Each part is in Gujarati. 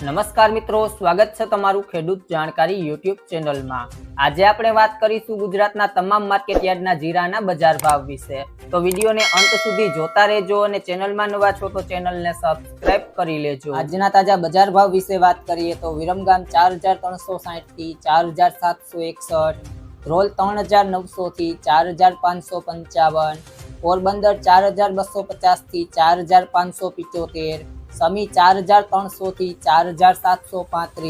નમસ્કાર મિત્રો સ્વાગત છે તમારું ખેડૂત જાણકારી યુટ્યુબ ચેનલમાં આજે આપણે વાત કરીશું ગુજરાતના તમામ માર્કેટયાર્ડના જીરાના બજાર ભાવ વિશે તો વિડીયોને અંત સુધી જોતા રહેજો અને ચેનલમાં નવા છો તો ચેનલને સબસ્ક્રાઇબ કરી લેજો આજના તાજા બજાર ભાવ વિશે વાત કરીએ તો વિરમગામ ચાર હજાર ત્રણસો સાહીઠથી ચાર હજાર સાતસો એકસઠ રોલ ત્રણ હજાર નવસોથી ચાર હજાર પાંચસો પંચાવન પોરબંદર ચાર હજાર બસો પચાસથી ચાર હજાર પાંચસો પિત્યોતેર समी चार हजार तरह सौ चार हजार सात सौ पात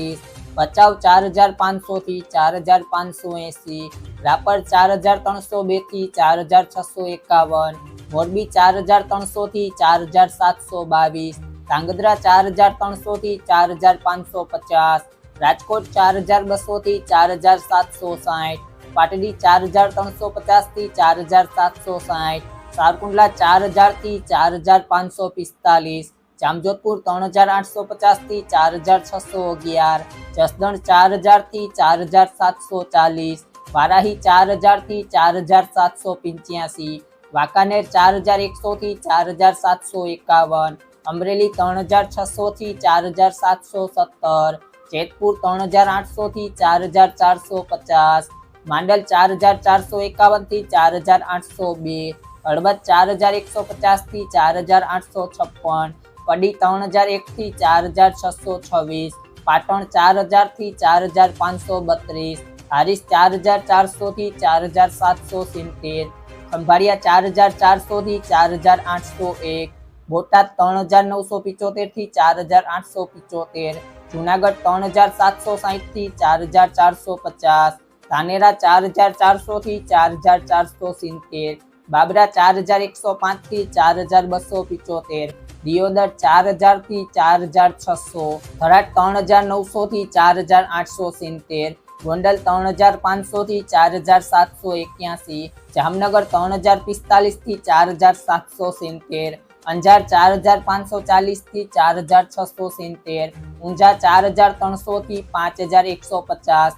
भचाउ चार हजार पांच सौ चार हजार पांच सौ एसी रापर चार हजार तौ सौ बे चार हजार छ सौ एकावन मोरबी चार हजार तौ सौ थी चार हजार सात सौ बीस धांगध्रा चार हजार तौ सौ चार हजार पाँच सौ पचास राजकोट चार हजार बसो चार हजार सात सौ साठ पाटड़ी चार हजार तरह सौ पचास थी चार हजार सात सौ साठ सारकुंडला चार हजार चार हजार पाँच सौ पिस्तालीस જામજોધપુર ત્રણ હજાર આઠસો પચાસથી ચાર હજાર છસો અગિયાર જસદણ ચાર હજારથી ચાર હજાર સાતસો ચાલીસ વારાહી ચાર હજારથી ચાર હજાર સાતસો પંચ્યાસી વાંકાનેર ચાર હજાર એકસોથી ચાર હજાર સાતસો એકાવન અમરેલી ત્રણ હજાર છસોથી ચાર હજાર સાતસો સત્તર જેતપુર ત્રણ હજાર આઠસોથી ચાર હજાર ચારસો પચાસ માંડલ ચાર હજાર ચારસો એકાવનથી ચાર હજાર આઠસો બે હળવદ ચાર હજાર એકસો પચાસથી ચાર હજાર આઠસો છપ્પન वाडी 40001 થી 4626 પાટણ 4000 થી 4532 હરીસ 4400 થી 4770 ખંભાડિયા 4400 થી 4801 બોટા 3975 થી 4875 જૂનાગઢ 3760 થી 4450 દાનેરા 4400 થી 4470 बाबरा चार हजार एक सौ पांच चार हजार बसो दियोदर चार हजार चार हजार सौ थराट तरह हजार नौ सौ चार हजार आठ सौ सीतेर गोडल तरह हजार पांच सौ चार हजार सात सौ एक जामनगर तरह हजार पिस्तालीस चार हजार सात सौ सीतेर अंजार चार हजार पांच सौ चालीस थी चार हजार छ सौ सीतेर ऊंझा चार हजार त्रो पांच हजार एक सौ पचास